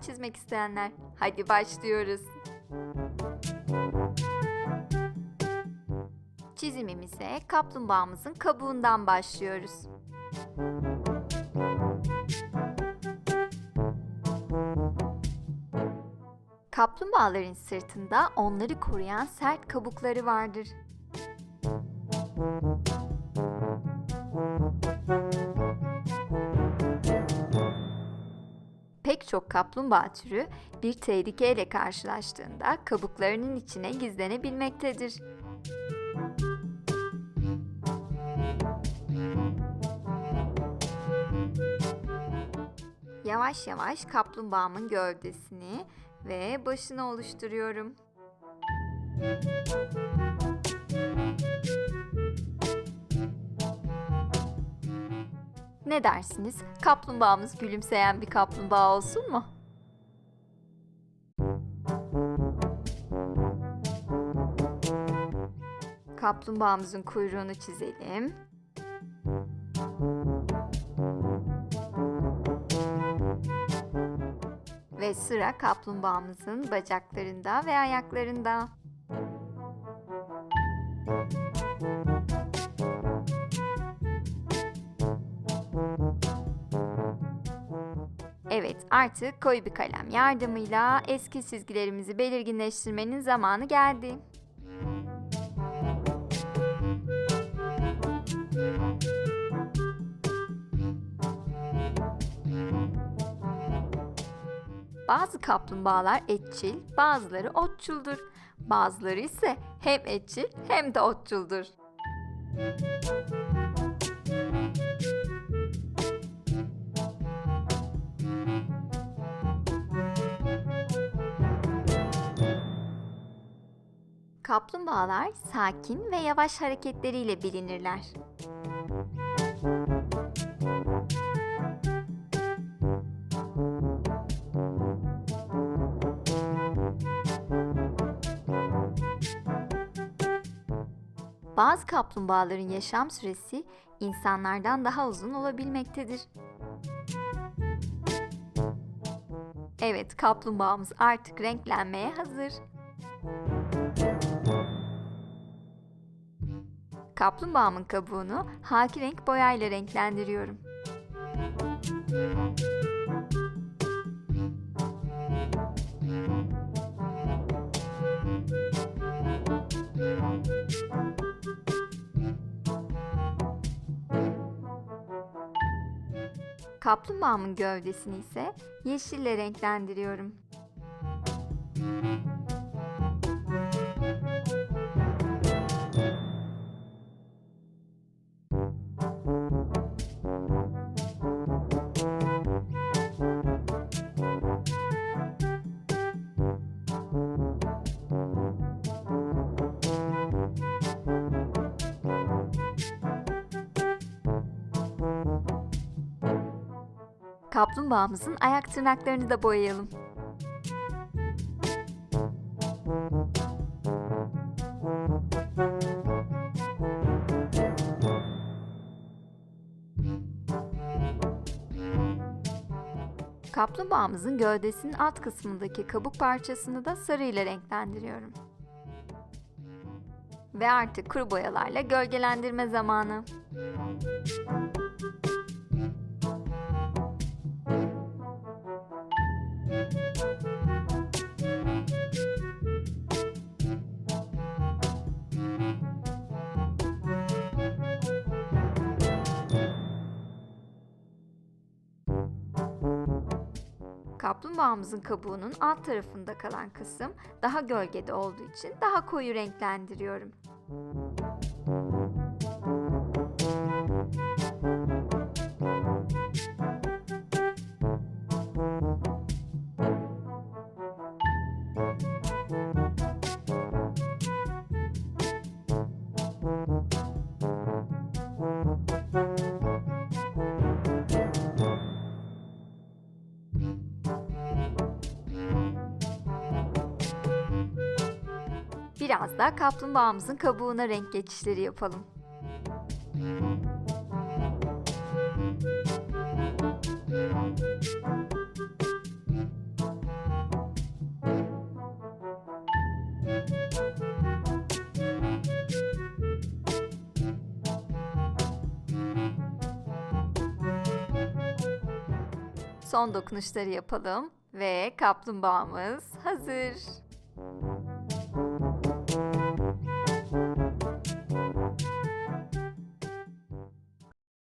çizmek isteyenler. Hadi başlıyoruz. Çizimimize kaplumbağamızın kabuğundan başlıyoruz. Kaplumbağaların sırtında onları koruyan sert kabukları vardır. Çok kaplumbağa türü bir tehlikeyle karşılaştığında kabuklarının içine gizlenebilmektedir. Yavaş yavaş kaplumbağamın gövdesini ve başını oluşturuyorum. Ne dersiniz? Kaplumbağamız gülümseyen bir kaplumbağa olsun mu? Kaplumbağamızın kuyruğunu çizelim. Ve sıra kaplumbağamızın bacaklarında ve ayaklarında. Evet, artık koyu bir kalem yardımıyla eski çizgilerimizi belirginleştirmenin zamanı geldi. Bazı kaplumbağalar etçil, bazıları otçuldur. Bazıları ise hem etçil hem de otçuldur. Kaplumbağalar sakin ve yavaş hareketleriyle bilinirler. Bazı kaplumbağaların yaşam süresi insanlardan daha uzun olabilmektedir. Evet, kaplumbağamız artık renklenmeye hazır. Kaplumbağamın kabuğunu haki renk boyayla renklendiriyorum. Kaplumbağamın gövdesini ise yeşille renklendiriyorum. Kaplumbağamızın ayak tırnaklarını da boyayalım. Kaplumbağamızın gövdesinin alt kısmındaki kabuk parçasını da sarı ile renklendiriyorum. Ve artık kuru boyalarla gölgelendirme zamanı. Kaplumbağamızın kabuğunun alt tarafında kalan kısım daha gölgede olduğu için daha koyu renklendiriyorum. Biraz da kaplumbağamızın kabuğuna renk geçişleri yapalım. Son dokunuşları yapalım ve kaplumbağamız hazır.